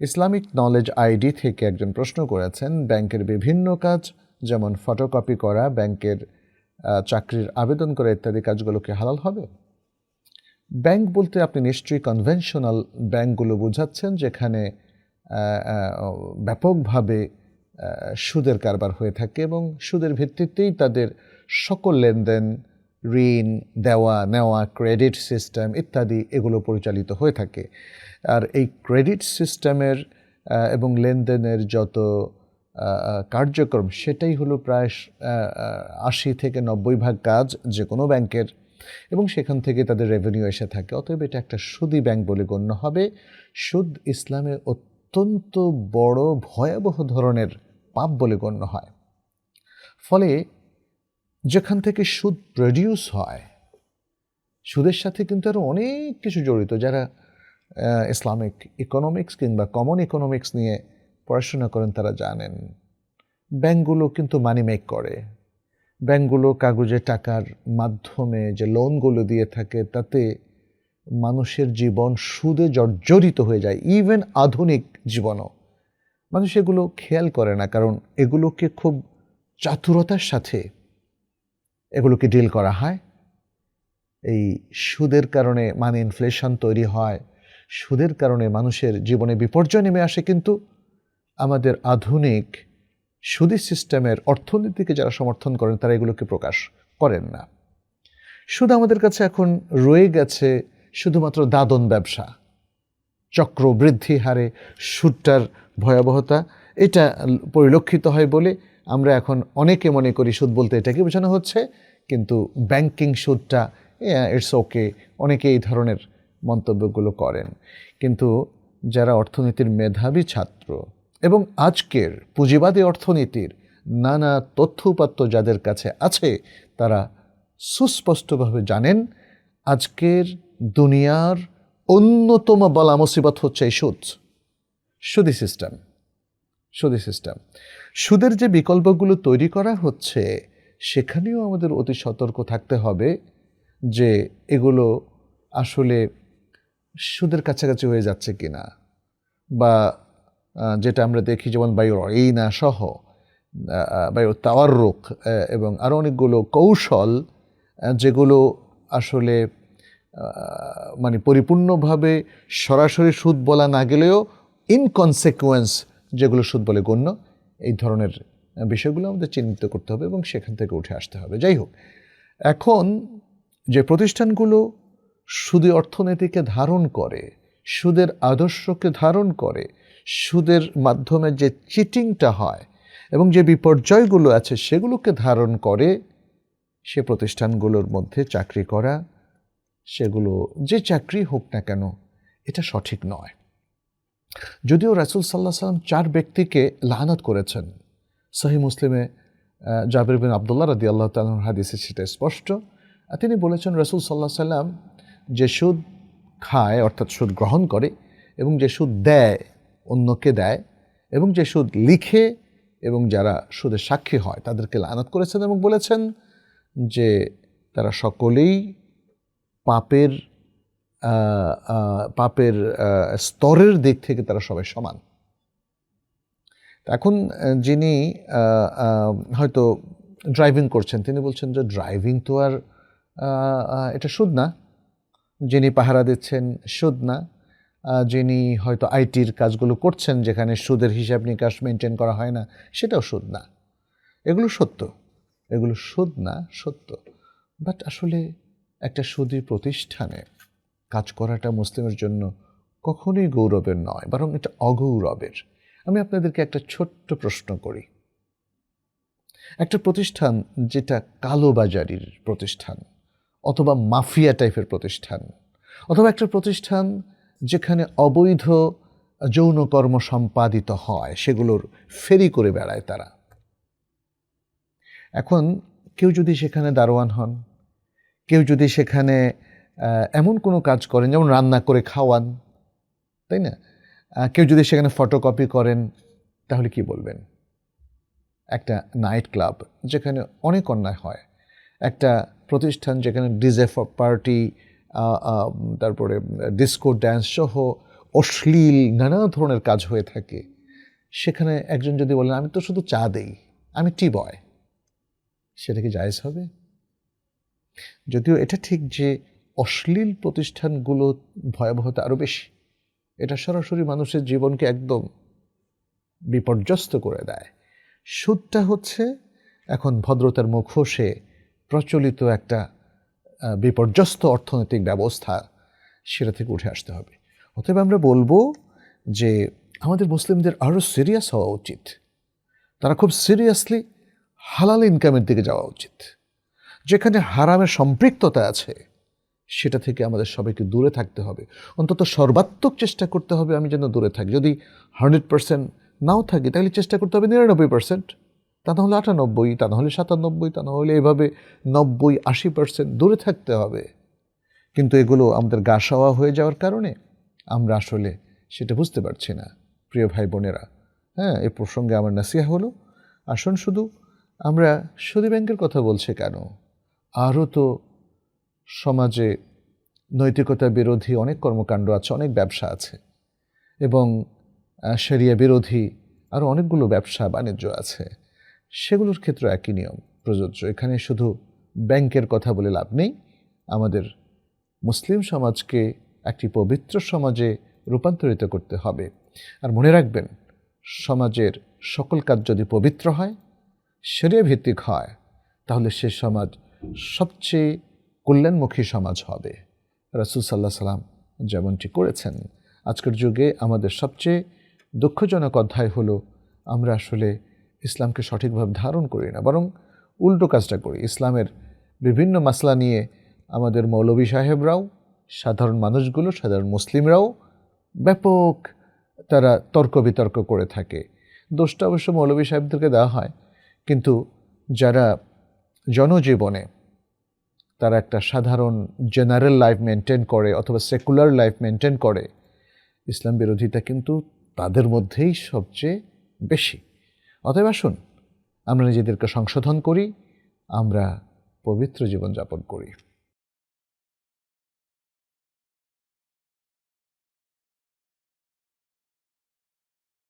Islamic knowledge ID থেকে একজন প্রশ্ন করেছেন, ব্যাংকের বিভিন্ন কাজ, যেমন ফটোকপি করা, ব্যাংকের চাকরির আবেদন করা ইত্যাদি কাজগুলো কি হালাল হবে? ব্যাংক বলতে আপনি নিশ্চয়ই কনভেনশনাল ব্যাংকগুলো বোঝাচ্ছেন, যেখানে ব্যাপকভাবে সুদের কারবার হয়ে থাকে এবং সুদের ভিত্তিতেই তাদের সকল লেনদেন ঋণ, দেওয়া, নেওয়া ক্রেডিট সিস্টেম ইত্যাদি এগুলো পরিচালিত হয়ে থাকে। আর এই ক্রেডিট সিস্টেমের এবং লেনদেনের যত কার্যক্রম, সেটাই হলো প্রায় আশি থেকে নব্বই ভাগ কাজ যে কোনো ব্যাংকের। এবং সেখান থেকে তাদের রেভিনিউ এসে থাকে। অতএব এটা একটা সুদী ব্যাংক বলে গণ্য হবে। সুদ ইসলামে অত্যন্ত বড় ভয়াবহ ধরনের পাপ বলে গণ্য হয়। ফলে যেখান থেকে সুদ প্রডিউস হয়, সুদের সাথে কিন্তু আরও অনেক কিছু জড়িত। যারা ইসলামিক ইকোনমিক্স কিংবা কমন ইকোনমিক্স নিয়ে পড়াশোনা করেন, তারা জানেন, ব্যাংকগুলো কিন্তু মানি মেক করে। ব্যাংকগুলো কাগজে টাকার মাধ্যমে যে লোনগুলো দিয়ে থাকে, তাতে মানুষের জীবন সুদে জর্জরিত হয়ে যায় ইভেন আধুনিক জীবনও। মানুষ এগুলো খেয়াল করে না, কারণ এগুলোকে খুব চাতুরতার সাথে এগুলোকে ডিল করা হয়। এই সুদের কারণে মানে ইনফ্লেশন তৈরি হয়। সুদের কারণে মানুষের জীবনে বিপর্যয় নেমে আসে কিন্তু আমাদের আধুনিক সুদী সিস্টেমের অর্থনীতিকে যারা সমর্থন করেন, তারা এগুলোকে প্রকাশ করেন না। সুদ আমাদের কাছে এখন রয়ে গেছে শুধুমাত্র দাদন ব্যবসা। চক্রবৃদ্ধি হারে সুদটার ভয়াবহতা এটা পরিলক্ষিত হয় বলে আমরা এখন অনেকে মনে করি সুদ বলতে এটাকে বোঝানো হচ্ছে, কিন্তু ব্যাংকিং সুদটা ইটস ওকে অনেকে এই ধরনের মন্তব্যগুলো করেন। কিন্তু যারা অর্থনীতির মেধাবী ছাত্র এবং আজকের পুঁজিবাদী অর্থনীতির নানা তথ্য উপাত্ত যাদের কাছে আছে, তারা সুস্পষ্টভাবে জানেন আজকের দুনিয়ার অন্যতম বলা মুসিবত হচ্ছে এই সুদ, সুদি সিস্টেম সুদি সিস্টেম সুদের যে বিকল্পগুলো তৈরি করা হচ্ছে, সেখানেও আমাদের অতি সতর্ক থাকতে হবে যে এগুলো আসলে সুদের কাছাকাছি হয়ে যাচ্ছে কি না বা যেটা আমরা দেখি যেমন বায়ুর এই না সহ বায়ুর রোগ এবং আরও অনেকগুলো কৌশল যেগুলো আসলে মানে পরিপূর্ণভাবে সরাসরি সুদ বলা না গেলেও ইনকনসিকুয়েন্স যেগুলো সুদ বলে গণ্য, এই ধরনের বিষয়গুলো আমাদের চিহ্নিত করতে হবে এবং সেখান থেকে উঠে আসতে হবে। যাই হোক, এখন যে প্রতিষ্ঠানগুলো সুদী অর্থনীতিকে ধারণ করে, সুদের আদর্শকে ধারণ করে, সুদের মাধ্যমে যে চিটিংটা হয় এবং যে বিপর্যয়গুলো আছে সেগুলোকে ধারণ করে, সে প্রতিষ্ঠানগুলোর মধ্যে চাকরি করা, সেগুলো যে চাকরি হোক না কেন, এটা সঠিক নয়। যদিও রাসুল সাল্লাহ সাল্লাম চার ব্যক্তিকে লানত করেছেন। সহি মুসলিমে জাবির বিন আবদুল্লাহ রাদি আল্লাহ তালন হাদিসে সেটা স্পষ্ট। তিনি বলেছেন রসুল সাল্লাহ সাল্লাম যে সুদ খায়, অর্থাৎ সুদ গ্রহণ করে, এবং যে সুদ দেয়, অন্যকে দেয়, এবং যে সুদ লিখে, এবং যারা সুদের সাক্ষী হয়, তাদেরকে লানত করেছেন এবং বলেছেন যে তারা সকলেই পাপের পাপের স্তরের দিক থেকে তারা সবাই সমান। এখন যিনি হয়তো ড্রাইভিং করছেন, তিনি বলছেন যে ড্রাইভিং তো আর এটা সুদ না। যিনি পাহারা দিচ্ছেন, সুদ না। যিনি হয়তো আইটির কাজগুলো করছেন, যেখানে সুদের হিসাব নিকাশ মেনটেন করা হয় না, সেটাও সুদ না। এগুলো সত্য। এগুলো সুদ না, সত্য। বাট আসলে একটা সুদী প্রতিষ্ঠানে কাজ করাটা মুসলিমের জন্য কখনোই গৌরবের নয়, বরং এটা অগৌরবের। আমি আপনাদেরকে একটা ছোট্ট প্রশ্ন করি। একটা প্রতিষ্ঠান যেটা কালোবাজারির প্রতিষ্ঠান অথবা মাফিয়া টাইপের প্রতিষ্ঠান অথবা একটা প্রতিষ্ঠান যেখানে অবৈধ যৌনকর্ম সম্পাদিত হয়, সেগুলোর ফেরি করে বেড়ায় তারা। এখন কেউ যদি সেখানে দারোয়ান হন, কেউ যদি সেখানে এমন কোনো কাজ করেন, যেমন রান্না করে খাওয়ান, তাই না? কেউ যদি সেখানে ফটোকপি করেন, তাহলে কি বলবেন? একটা নাইট ক্লাব যেখানে অনেক অন্যায় হয়। একটা প্রতিষ্ঠান যেখানে ডিজে পার্টি তারপরে ডিস্কো ড্যান্স সহ অশ্লীল নানা ধরনের কাজ হয়ে থাকে। সেখানে একজন যদি বলেন, আমি তো শুধু চা দেই, আমি টি বয় সেটা কি জায়েজ হবে? যদিও এটা ঠিক যে অশ্লীল প্রতিষ্ঠানগুলো ভয়াবহতা আরও বেশি। এটা সরাসরি মানুষের জীবনকে একদম বিপর্যস্ত করে দেয়। সুদটা হচ্ছে, এখন ভদ্রতার মুখোশে প্রচলিত একটা বিপর্যস্ত অর্থনৈতিক ব্যবস্থা সেটা থেকে উঠে আসতে হবে। অতএব আমরা বলব যে আমাদের মুসলিমদের আরও সিরিয়াস হওয়া উচিত। তারা খুব সিরিয়াসলি হালাল ইনকামের দিকে যাওয়া উচিত। যেখানে হারামের সম্পৃক্ততা আছে সেটা থেকে আমাদের সবাইকে দূরে থাকতে হবে। অন্তত সর্বাত্মক চেষ্টা করতে হবে আমি যেন দূরে থাকি। যদি হান্ড্রেড পার্সেন্ট নাও থাকি, তাহলে চেষ্টা করতে হবে নিরানব্বই পার্সেন্ট। তা না হলে আটানব্বই, তা না হলে সাতানব্বই, তা না হলে এভাবে নব্বই আশি পার্সেন্ট দূরে থাকতে হবে। কিন্তু এগুলো আমাদের গা সওয়া হয়ে যাওয়ার কারণে আমরা আসলে সেটা বুঝতে পারছি না, প্রিয় ভাই বোনেরা। হ্যাঁ এ প্রসঙ্গে আমার নাসিয়া হলো, আসুন শুধু আমরা সুদী ব্যাংকের কথা বলছে কেন? আরও তো সমাজে নৈতিকতা বিরোধী অনেক কর্মকাণ্ড আছে, অনেক ব্যবসা আছে এবং সেরিয়া বিরোধী আরও অনেকগুলো ব্যবসা, বাণিজ্য আছে। সেগুলোর ক্ষেত্রে একই নিয়ম প্রযোজ্য। এখানে শুধু ব্যাংকের কথা বলে লাভ নেই। আমাদের মুসলিম সমাজকে একটি পবিত্র সমাজে রূপান্তরিত করতে হবে। আর মনে রাখবেন, সমাজের সকল কাজ যদি পবিত্র হয় শরিয়া ভিত্তিক হয়, তাহলে সে সমাজ সবচেয়ে কল্যাণমুখী সমাজ হবে। রাসুল সাল্লাহ সাল্লাম যেমনটি করেছেন, আজকের যুগে আমাদের সবচেয়ে দুঃখজনক অধ্যায় হলো, আমরা আসলে ইসলামকে সঠিকভাবে ধারণ করি না, বরং উল্টো কাজটা করি। ইসলামের বিভিন্ন মাসলা নিয়ে আমাদের মৌলবী সাহেবরাও, সাধারণ মানুষগুলো, সাধারণ মুসলিমরাও ব্যাপক তারা তর্ক বিতর্ক করে থাকে। দোষটা অবশ্য মৌলবী সাহেবদেরকে দেওয়া হয়, কিন্তু যারা জনজীবনে তারা একটা সাধারণ জেনারেল লাইফ মেনটেন করে অথবা সেকুলার লাইফ মেনটেন করে, ইসলাম বিরোধিতা কিন্তু তাদের মধ্যেই সবচেয়ে বেশি। অতএব আসুন, আমরা নিজেদেরকে সংশোধন করি, আমরা পবিত্র জীবনযাপন করি।